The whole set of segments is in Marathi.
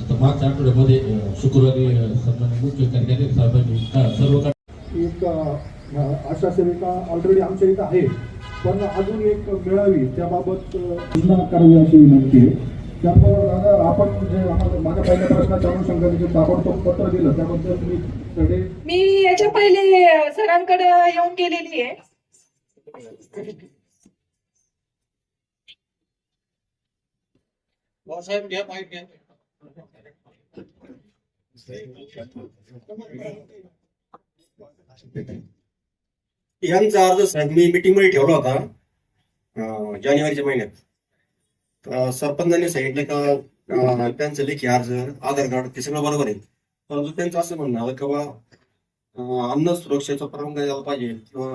आता मागच्या आठवड्यामध्ये शुक्रवारी अ, सन्माननीय मुख्य कार्यालय साहेबांनी का सर्व एक आशा सेविका ऑलरेडी आमच्या इथं आहे. पण अजून एक मिळावी त्याबाबत सूचना करावी अशी विनंती आहे. त्यामुळे दादा आपण जे माझ्या पहिल्या प्रश्नाच्या अनुषंगाने ताबडतोब पत्र दिलं त्याबद्दल मी कडे मी याच्या पहिले सरांकडे येऊन गेलेली आहे. यांचा अर्ज साहेब मी मीटिंगमध्ये ठेवला होता जानेवारीच्या महिन्यात. तर सरपंचांनी सांगितलं का त्यांचं लेखी अर्ज आधार कार्ड ते सगळं बरोबर आहे. परंतु त्यांचं असं म्हणणं आलं की बा अन्न सुरक्षेचा परवानगा द्यायला पाहिजे किंवा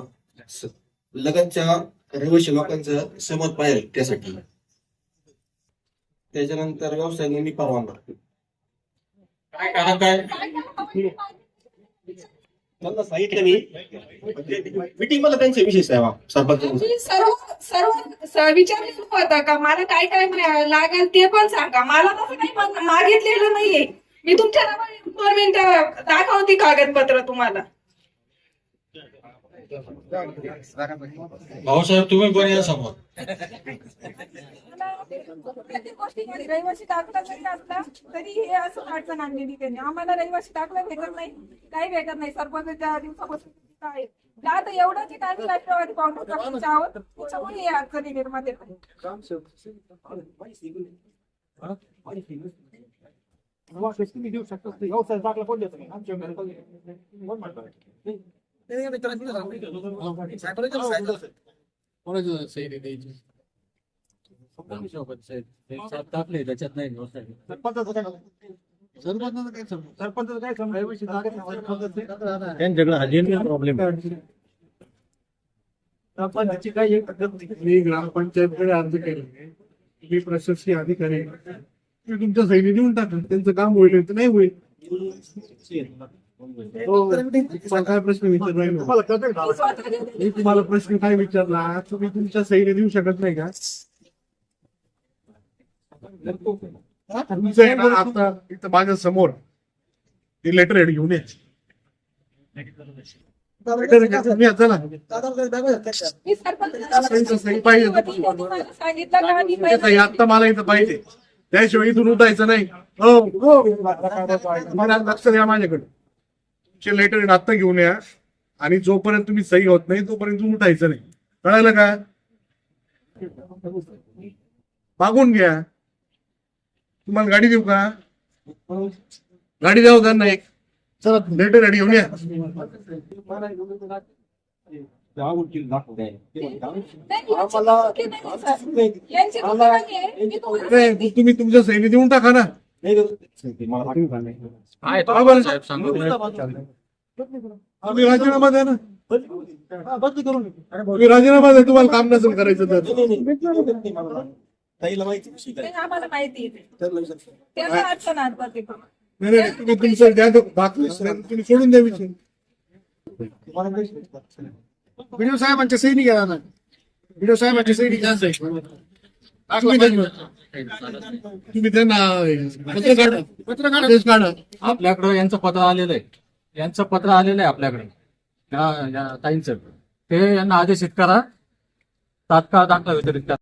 लगतच्या रहिवाशी लोकांचं सहमत पाहिजे त्यासाठी. त्याच्यानंतर व्यवसाय नोंदणी परवानगा काय कारण काय? त्यांना सांगितलं मी. मिटिंग मला त्यांचे विशेष आहे सरपंच सरपंचांचं सर्व सर्व स- विचारलेलं होतं का? मला काय काय मिळा- लागेल ते पण सांगा. मला तसं काही मा- मागितलेलं नाहीये. मी तुमच्या नावाने दोन मिनिटं दाखवते कागदपत्र तुम्हाला. भाऊसाहेब तुम्ही पण या समोर. प्रत्येक गोष्टीमध्ये रहिवासी दाखला जरी असला तरी हे असं अडचण आणलेली त्यांनी आम्हाला रहिवासी दाखला भेटत नाही काही भेटत नाही. सरपंचच्या दिवसापासून तिथं आहे तर एवढं जे काही राष्ट्रवादी काँग्रेस पक्षाचे आहोत त्याच्यामुळे हे अडचणी निर्माण येत कोणाचं सही द्यायची टाकले त्याच्यात नाही सरपंचाचं काय सरपंचाचं काय त्यांच्याकडे हजेरी प्रॉब्लेम सरपंचाची काही एक पद्धत नाही. मी ग्रामपंचायतकडे अर्ज केले मी प्रशासकीय अधिकारी. मी तुमच्या सैनी देऊन टाका त्यांचं काम होईल तर नाही होईल. हो. काय प्रश्न विचारला मी तुम्हाला प्रश्न काय विचारला तुम्ही तुमच्या सैनी देऊ शकत नाही का तुमचं आहे ना आता इथं माझ्यासमोर ते लेटर हेड घेऊन या लेटर तुम्ही आता ना मी सरपंचाला त्यांचं सही पाहिजे. तर त्यांनी तुम्हाला सांगितलं का? मी त्याचा पहिला- आता मला इथं पाहिजे. त्याशिवाय इथून उठायचं नाही. हो, हो. लक्ष द्या माझ्याकडे. तुमचे लेटर आत्ता घेऊन या. आणि जोपर्यंत तुम्ही सही होत नाही तोपर्यंत उठायचं नाही. कळालं का? मागून घ्या. तुम्हाला गाडी देऊ का? गाडी द्यावं त्यांना एक. चला लेटर गाडी घेऊन या. नाही, तुम्ही तुमच्या सहीने देऊन टाका ना. हा, तुम्ही राजीनामा द्या ना. तुम्ही राजीनामा द्या तुम्हाला काम नसेल करायचं तर. ताईला माहिती आम्हाला. नाही नाही तुम्ही तुमचं द्या दाखले तुम्ही सोडून द्या विषय. व्हिडिओ साहेबांच्या सही घ्या ना. व्हिडिओ साहेबांच्या सही तुम्ही त्यांना- पत्र आपल्याकडं यांचं पत्र आलेलं आहे. यांचं पत्र आलेलं आहे आपल्याकडे. या या ताईंचं. ते यांना आदेशित करा. तात्काळ दाखला वितरित करा